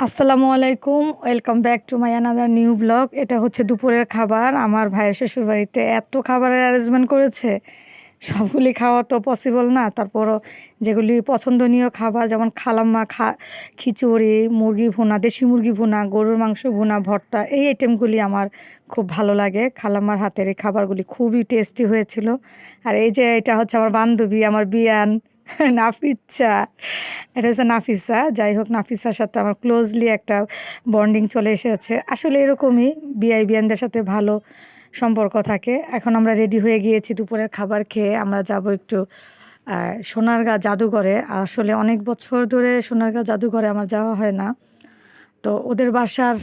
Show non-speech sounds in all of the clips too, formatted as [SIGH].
আসসালামু আলাইকুম, welcome back to my another new blog এটা হচ্ছে দুপুরের খাবার। আমার ভাইয়ের শ্বশুর বাড়িতে এত খাবারের অ্যারেঞ্জমেন্ট করেছে। সবগুলি খাওয়া তো পসিবল না। তারপরও যেগুলি পছন্দনীয় খাবার, যেমন খালাম্মা, খা, খিচুড়ি, মুরগি ভুনা, দেশি মুরগি ভুনা, গরুর মাংস ভুনা, ভর্তা, এই আইটেমগুলি আমার খুব ভালো লাগে। খালাম্মার হাতের এই খাবারগুলি খুবই টেস্টি হয়েছিল। আর এই যে এটা হচ্ছে আমার বান্ধবী, আমার বিয়ান। [LAUGHS] নাফিসা। এটা হচ্ছে নাফিসা। যাই হোক, নাফিসার সাথে আমার ক্লোজলি একটা বন্ডিং চলে এসেছে। আসলে এরকমই বিআই বিয়ানদের সাথে ভালো সম্পর্ক থাকে। এখন আমরা রেডি হয়ে গিয়েছি দুপুরের খাবার খেয়ে। আমরা যাব একটু সোনারগাঁ জাদুঘরে। আসলে অনেক বছর ধরে সোনারগাঁ জাদুঘরে আমার যাওয়া হয় না। তো ওদের বাসার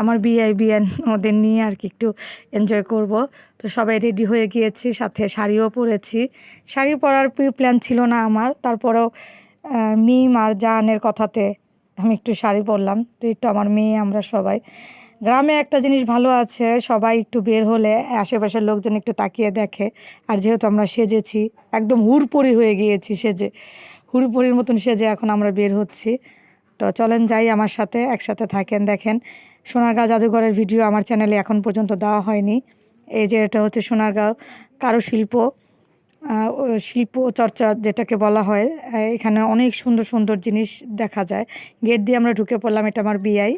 আমার বিয়ে বিয়ান ওদের নিয়ে আর কি একটু এনজয় করব। তো সবাই রেডি হয়ে গিয়েছি, সাথে শাড়িও পরেছি। শাড়ি পরার প্ল্যান ছিল না আমার। তারপরেও মিম আর জানের কথাতে আমি একটু শাড়ি পরলাম। তো তো আমার মেয়ে, আমরা সবাই। গ্রামে একটা জিনিস ভালো আছে, সবাই একটু বের হলে আশেপাশের লোকজন একটু তাকিয়ে দেখে। আর যেহেতু আমরা সেজেছি, একদম হুড়পড়ি হয়ে গিয়েছি সেজে। হুড়পড়ির মতন সেজে এখন আমরা বের হচ্ছি। তো চলেন যাই আমার সাথে, একসাথে থাকেন, দেখেন। সোনারগাঁও জাদুঘরের ভিডিও আমার চ্যানেলে এখন পর্যন্ত দেওয়া হয়নি। এই যে এটা হচ্ছে সোনারগাঁও কারুশিল্প শিল্প চর্চা যেটাকে বলা হয় এখানে অনেক সুন্দর সুন্দর জিনিস দেখা যায়। গেট দিয়ে আমরা ঢুকে পড়লাম, এটা আমার বিআই।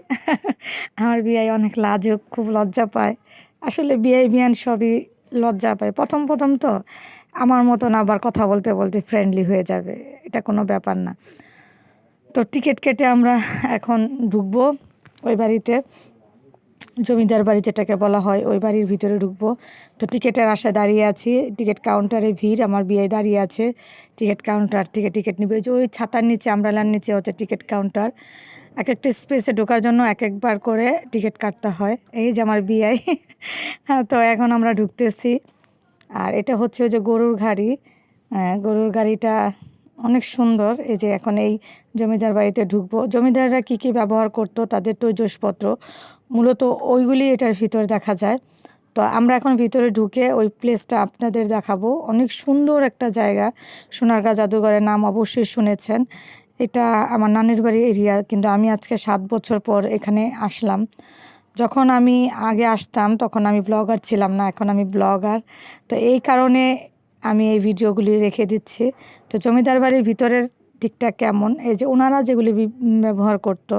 [LAUGHS] আমার বিআই অনেক লাজুক, খুব লজ্জা পায়। আসলে বিআই, বিয়ান সবই লজ্জা পায়। প্রথম প্রথম তো আমার মতন আবার কথা বলতে বলতে ফ্রেন্ডলি হয়ে যাবে, এটা কোনো ব্যাপার না। তো টিকিট কেটে আমরা এখন ঢুকবো। ওই বাড়িতে জমিদার বাড়ি যেটাকে বলা হয় ওই বাড়ির ভিতরে ঢুকবো। তো টিকিটের আশায় দাঁড়িয়ে আছি। টিকিট কাউন্টারে ভিড় আমার বিয়ে দাঁড়িয়ে আছে। টিকিট কাউন্টার থেকে টিকিট নিবে। যে ওই ছাতার নিচে আমরালার নিচে হচ্ছে টিকিট কাউন্টার। এক একটা স্পেসে ঢোকার জন্য এক একবার করে টিকিট কাটতে হয়। এই যে আমার বিয়ে। [LAUGHS] তো এখন আমরা ঢুকতেছি। আর এটা হচ্ছে ওই যে গরুর গাড়ি। আহ, গরুর গাড়িটা অনেক সুন্দর। এই যে এখন এই জমিদার বাড়িতে ঢুকবো। জমিদাররা কী কী ব্যবহার করতো? তাদের তৈজসপত্র। মূলত ওইগুলি এটার ভিতর দেখা যায়। তো আমরা এখন ভিতরে ঢুকে ওই প্লেসটা আপনাদের দেখাবো। অনেক সুন্দর একটা জায়গা। সোনারগাঁ জাদুঘরের নাম অবশ্যই শুনেছেন। এটা আমার নানির বাড়ি এরিয়া, কিন্তু আমি আজকে সাত বছর পর এখানে আসলাম। যখন আমি আগে আসতাম, তখন আমি ব্লগার ছিলাম না। এখন আমি ব্লগার। তো এই কারণে আমি এই ভিডিওগুলি রেখে দিচ্ছি। তো জমিদার বাড়ির ভিতরের দিকটা কেমন? এই যে ওনারা যেগুলি ব্যবহার করতো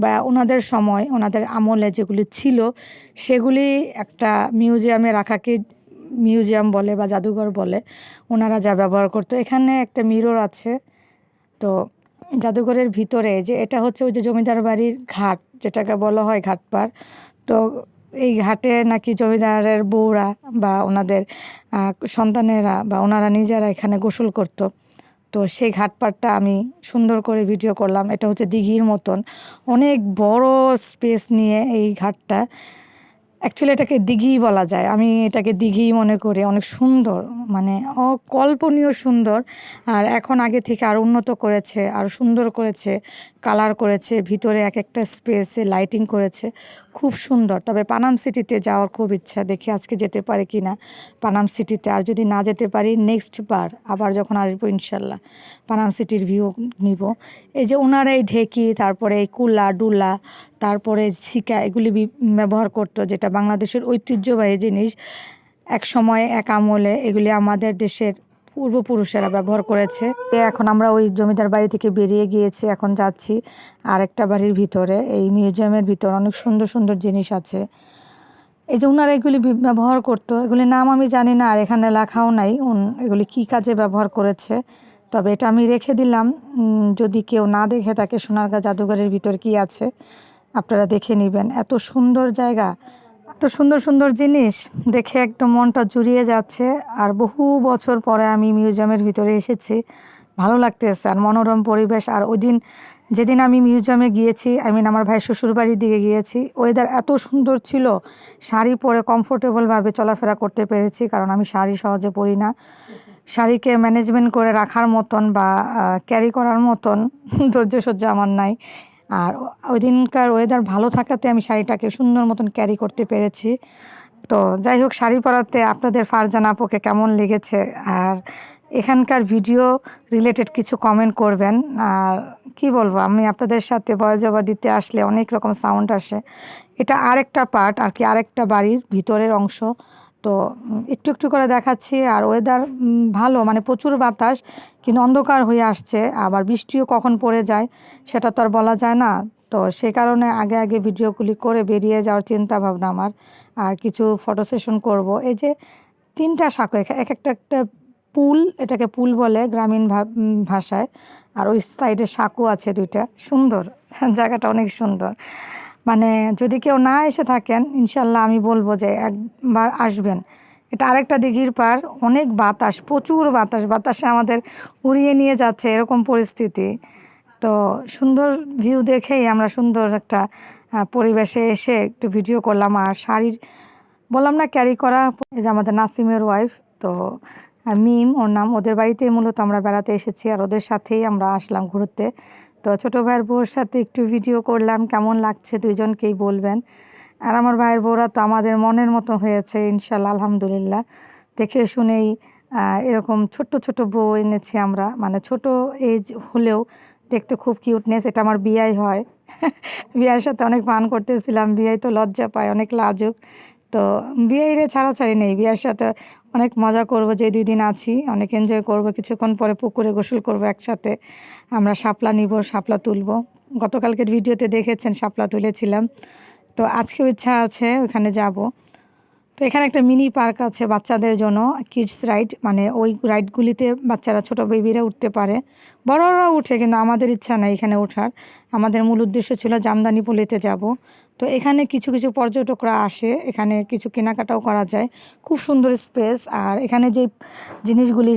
বা ওনাদের সময়, ওনাদের আমলে যেগুলি ছিল, সেগুলি একটা মিউজিয়ামে রাখাকে মিউজিয়াম বলে বা জাদুঘর বলে ওনারা যা ব্যবহার করতো। এখানে একটা মিরর আছে। তো জাদুঘরের ভিতরে যে এটা হচ্ছে ওই যে জমিদার বাড়ির ঘাট, যেটাকে বলা হয় ঘাটপাড় তো এই ঘাটে নাকি জমিদারের বউরা বা ওনাদের সন্তানেরা বা ওনারা নিজেরা এখানে গোসল করতো। তো সেই ঘাটপাটটা আমি সুন্দর করে ভিডিও করলাম। এটা হচ্ছে দিঘির মতন। অনেক বড় স্পেস নিয়ে এই ঘাটটা। অ্যাকচুয়ালি এটাকে দিঘি বলা যায়। আমি এটাকে দিঘি মনে করি। অনেক সুন্দর মানে অকল্পনীয় সুন্দর। আর এখন আগে থেকে আরও উন্নত করেছে আরও সুন্দর করেছে। কালার করেছে, ভিতরে এক একটা স্পেসে লাইটিং করেছে। খুব সুন্দর। তবে পানাম সিটিতে যাওয়ার খুব ইচ্ছা, দেখি আজকে যেতে পারি কি না পানাম সিটিতে আর যদি না যেতে পারি নেক্সট বার আবার যখন আসব, ইনশাল্লাহ পানাম সিটির ভিউ নিব। এই যে ওনারা এই ঢেকি, তারপরে এই কুলা, ডুলা, তারপরে শিকা, এগুলি ব্যবহার করতো, যেটা বাংলাদেশের ঐতিহ্যবাহী জিনিস। এক সময়, এক আমলে এগুলি আমাদের দেশের পূর্বপুরুষেরা ব্যবহার করেছে। এখন আমরা ওই জমিদার বাড়ি থেকে বেরিয়ে গিয়েছি, এখন যাচ্ছি আরেকটা বাড়ির ভিতরে। এই মিউজিয়ামের ভিতর অনেক সুন্দর সুন্দর জিনিস আছে। এই যে ওনারা এগুলি ব্যবহার করতো, এগুলির নাম আমি জানি না, আর এখানে লেখাও নাই এগুলি কী কাজে ব্যবহার করেছে। তবে এটা আমি রেখে দিলাম। যদি কেউ না দেখে থাকে সোনারগাঁ জাদুঘরের ভিতর কি আছে, আপনারা দেখে নেবেন। এত সুন্দর জায়গা। সুন্দর সুন্দর জিনিস দেখে একদম মনটা জুড়িয়ে যাচ্ছে আর বহু বছর পরে আমি মিউজিয়ামের ভিতরে এসেছি। ভালো লাগতেছে আর মনোরম পরিবেশ আর ওই দিন যেদিন আমি মিউজিয়ামে গিয়েছি আই মিন আমার ভাই শ্বশুরবাড়ির দিকে গিয়েছি ওয়েদার এত সুন্দর ছিল, শাড়ি পরে কমফোর্টেবলভাবে চলাফেরা করতে পেরেছি কারণ আমি শাড়ি সহজে পরি না। শাড়িকে ম্যানেজমেন্ট করে রাখার মতন বা ক্যারি করার মতন ধৈর্য সহ্য আমার নাই। আর ওই দিনকার ওয়েদার ভালো থাকাতে আমি শাড়িটাকে সুন্দর মতন ক্যারি করতে পেরেছি। তো যাই হোক, শাড়ি পরাতে আপনাদের ফারজানা আপুকে কেমন লেগেছে? আর এখানকার ভিডিও রিলেটেড কিছু কমেন্ট করবেন। আর কি বলব, আমি আপনাদের সাথে ভয়েস ওভার দিতে আসলে অনেক রকম সাউন্ড আসে। এটা আরেকটা পার্ট আর কি আরেকটা বাড়ির ভিতরের অংশ। তো একটু একটু করে দেখাচ্ছি। আর ওয়েদার ভালো মানে প্রচুর বাতাস, কিন্তু অন্ধকার হয়ে আসছে। আবার বৃষ্টিও কখন পড়ে যায়, সেটা তো আর বলা যায় না। তো সেই কারণে আগে আগে ভিডিওগুলি করে বেরিয়ে যাওয়ার চিন্তা ভাবনা আমার। আর কিছু ফটো সেশন করব। এই যে তিনটা শাখা এক এক একটা একটা পুল, এটাকে পুল বলে গ্রামীণ ভাষায়। আর ওই সাইডে সাঁকো আছে দুইটা। সুন্দর, [LAUGHS] জায়গাটা অনেক সুন্দর। মানে যদি কেউ না এসে থাকেন, ইনশাল্লাহ আমি বলব যে একবার আসবেন। এটা আরেকটা দিঘির পার, অনেক বাতাস, প্রচুর বাতাস, বাতাসে আমাদের উড়িয়ে নিয়ে যাচ্ছে এরকম পরিস্থিতি। তো সুন্দর ভিউ দেখেই আমরা সুন্দর একটা পরিবেশে এসে একটু ভিডিও করলাম। আর শাড়ির বললাম না ক্যারি করা এই যে আমাদের নাসিমের ওয়াইফ তো মিম, ওর নাম ওদের বাড়িতেই মূলত আমরা বেড়াতে এসেছি। আর ওদের সাথেই আমরা আসলাম ঘুরতে। তো ছোটো ভাইয়ের বউর সাথে একটু ভিডিও করলাম, কেমন লাগছে দুইজনকেই বলবেন। আর আমার ভাইয়ের বউরা তো আমাদের মনের মতো হয়েছে, ইনশাল্লাহ, আলহামদুলিল্লাহ। দেখে শুনেই এরকম ছোট্ট ছোট বউ এনেছি আমরা। মানে ছোট এজ হলেও দেখতে খুব কিউটনেস এটা আমার বিয়াই হয়। [LAUGHS] বিয়ার সাথে অনেক পান করতেছিলাম, বিয়াই তো লজ্জা পায়, অনেক লাজুক। তো বিয়েরে ছাড়াছাড়ি নেই, বিয়ের সাথে অনেক মজা করব যে দুই দিন আছি, অনেক এনজয় করব, কিছুক্ষণ পরে পুকুরে গোসল করব একসাথে, আমরা শাপলা নিব, শাপলা তুলব। গতকালকের ভিডিওতে দেখেছেন, শাপলা তুলেছিলাম। তো আজকেও ইচ্ছা আছে, ওখানে যাব। তো এখানে একটা মিনি পার্ক আছে বাচ্চাদের জন্য কিডস রাইড মানে ওই রাইডগুলিতে বাচ্চারা ছোট বেবিরা উঠতে পারে। বড়রাও উঠে, কিন্তু আমাদের ইচ্ছা নাই এখানে ওঠার। আমাদের মূল উদ্দেশ্য ছিল জামদানি পল্লিতে যাব। তো এখানে কিছু কিছু পর্যটকরা আসে, এখানে কিছু কেনাকাটাও করা যায়। খুব সুন্দর স্পেস আর এখানে যে জিনিসগুলি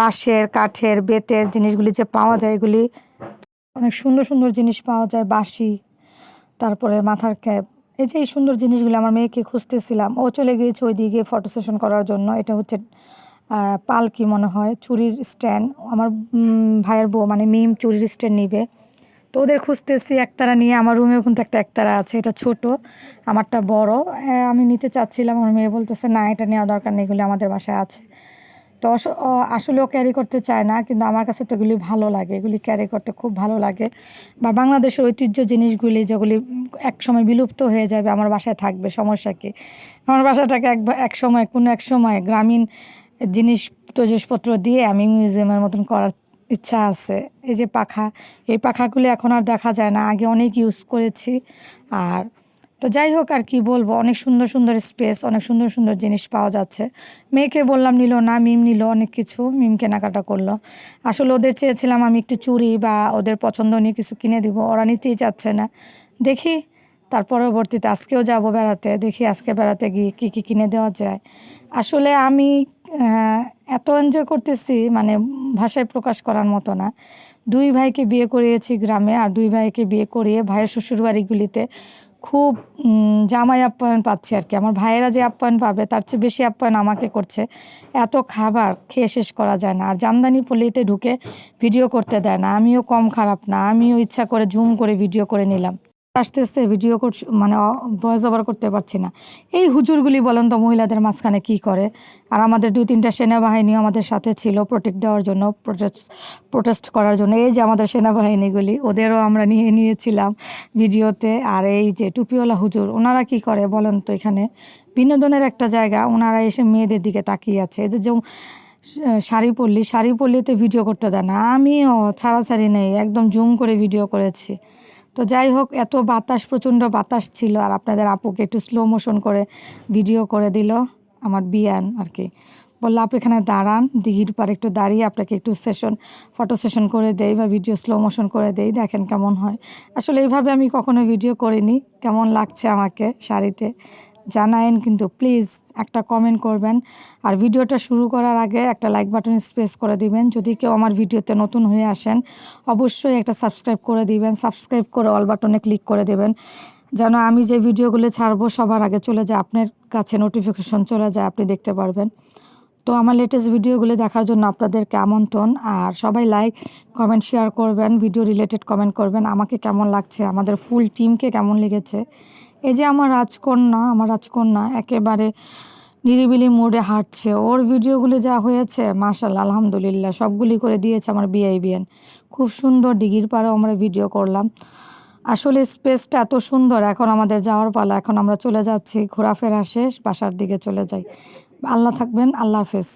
বাঁশের, কাঠের, বেতের জিনিসগুলি যে পাওয়া যায়, এগুলি অনেক সুন্দর সুন্দর জিনিস পাওয়া যায়, বাঁশি, তারপরে মাথার ক্যাপ এই যে এই সুন্দর জিনিসগুলো আমার মেয়েকে খুঁজতেছিলাম, ও চলে গিয়েছে ওইদিকে ফটো সেশন করার জন্য। এটা হচ্ছে পালকি মনে হয়, চুরির স্ট্যান্ড আমার ভাইয়ের বউ মানে মিম চুরির স্ট্যান্ড নিবে। তো ওদের খুঁজতেছি, একতারা নিয়ে। আমার রুমেও কিন্তু একটা একতারা আছে, এটা ছোট, আমারটা বড়। আমি নিতে চাচ্ছিলাম, আমার মেয়ে বলতেছে, না, এটা নেওয়া দরকার নেই, এগুলি আমাদের বাসায় আছে। তো আসলেও ক্যারি করতে চায় না, কিন্তু আমার কাছে তো এগুলি ভালো লাগে। এগুলি ক্যারি করতে খুব ভালো লাগে। বা বাংলাদেশের ঐতিহ্য জিনিসগুলি যেগুলি এক সময় বিলুপ্ত হয়ে যাবে, আমার বাসায় থাকবে, সমস্যা কি? আমার বাসাটাকে এক এক সময়, কোনো এক সময় গ্রামীণ জিনিস জিনিসপত্র দিয়ে আমি মিউজিয়ামের মতন করার ইচ্ছা আছে। এই যে পাখা, এই পাখাগুলি এখন আর দেখা যায় না। আগে অনেক ইউজ করেছি। আর তো যাই হোক আর কি বলব, অনেক সুন্দর সুন্দর স্পেস অনেক সুন্দর সুন্দর জিনিস পাওয়া যাচ্ছে। মেয়েকে বললাম, নিল না, মিম নিল। অনেক কিছু, মিম কেনাকাটা করল। আসলে ওদের চেয়েছিলাম আমি একটু চুড়ি বা ওদের পছন্দ নিয়ে কিছু কিনে দিব, ওরা নিতেই চাচ্ছে না। দেখি, তার পরবর্তীতে আজকেও যাব বেড়াতে, দেখি আজকে বেড়াতে গিয়ে কী কী কিনে দেওয়া যায়। আসলে আমি এত এনজয় করতেছি মানে ভাষায় প্রকাশ করার মতো না। দুই ভাইকে বিয়ে করিয়েছি গ্রামে, আর দুই ভাইকে বিয়ে করিয়ে ভাইয়ের শ্বশুর বাড়িগুলিতে খুব জামাই আপ্যায়ন পাচ্ছি আর কি। আমার ভাইয়েরা যে আপ্যায়ন পাবে, তার চেয়ে বেশি আপ্যায়ন আমাকে করছে। এত খাবার খেয়ে শেষ করা যায় না। আর জামদানি পল্লিতে ঢুকে ভিডিও করতে দেয় না। আমিও কম খারাপ না। আমিও ইচ্ছা করে জুম করে ভিডিও করে নিলাম। আসতেছে, ভিডিও করছি মানে ভয়েস ওভার করতে পারছি না। এই হুজুরগুলি বলেন তো মহিলাদের মাঝখানে কি করে? আর আমাদের দুই তিনটা সেনাবাহিনীও আমাদের সাথে ছিল প্রোটেক্ট দেওয়ার জন্য প্রোটেস্ট প্রোটেস্ট করার জন্য। এই যে আমাদের সেনাবাহিনীগুলি, ওদেরও আমরা নিয়ে নিয়েছিলাম ভিডিওতে। আর এই যে টুপিওয়ালা হুজুর, ওনারা কি করে বলেন তো এখানে? বিনোদনের একটা জায়গা, ওনারা এসে মেয়েদের দিকে তাকিয়ে আছে। এদের যে শাড়ি পরলি, শাড়ি পরলিতে ভিডিও করতে দেয় না। আমিও ছাড়াছাড়ি নেই, একদম জুম করে ভিডিও করেছি। তো যাই হোক, এত বাতাস, প্রচণ্ড বাতাস ছিল আর আপনাদের আপুকে একটু স্লো মোশন করে ভিডিও করে দিল আমার বিয়ান আর কি। বলল, আপু, এখানে দাঁড়ান, দিঘির পার একটু দাঁড়িয়ে আপনাকে একটু সেশন ফটো সেশন করে দেই বা ভিডিও স্লো মোশন করে দেই, দেখেন কেমন হয়। আসলে এইভাবে আমি কখনো ভিডিও করিনি, কেমন লাগছে আমাকে শাড়িতে? জানায়েন, কিন্তু প্লিজ একটা কমেন্ট করবেন। আর ভিডিওটা শুরু করার আগে একটা লাইক বাটন স্পেস করে দিবেন। যদি কেউ আমার ভিডিওতে নতুন হয়ে আসেন, অবশ্যই একটা সাবস্ক্রাইব করে দিবেন। সাবস্ক্রাইব করে অল বাটনে ক্লিক করে দেবেন। যেন আমি যে ভিডিওগুলো ছাড়বো, সবার আগে চলে যায়, আপনার কাছে নোটিফিকেশন চলে যায়, আপনি দেখতে পারবেন। তো আমার লেটেস্ট ভিডিওগুলো দেখার জন্য আপনাদেরকে আমন্ত্রণ। আর সবাই লাইক কমেন্ট শেয়ার করবেন। ভিডিও রিলেটেড কমেন্ট করবেন। আমাকে কেমন লাগছে? আমাদের ফুল টিমকে কেমন লেগেছে? এই যে আমার রাজকন্যা আমার রাজকন্যা একেবারে নিরিবিলি মোড়ে হাঁটছে। ওর ভিডিওগুলি যা হয়েছে মাশাল্লাহ আলহামদুলিল্লাহ, সবগুলি করে দিয়েছে আমার বিআই বিএন খুব সুন্দর ডিগির পাড়েও আমরা ভিডিও করলাম। আসলে স্পেসটা এত সুন্দর, এখন আমাদের যাওয়ার পালা, এখন আমরা চলে যাচ্ছি, ঘোরাফেরা শেষ, বাসার দিকে চলে যাই। আল্লাহ থাকবেন, আল্লাহ হাফেজ।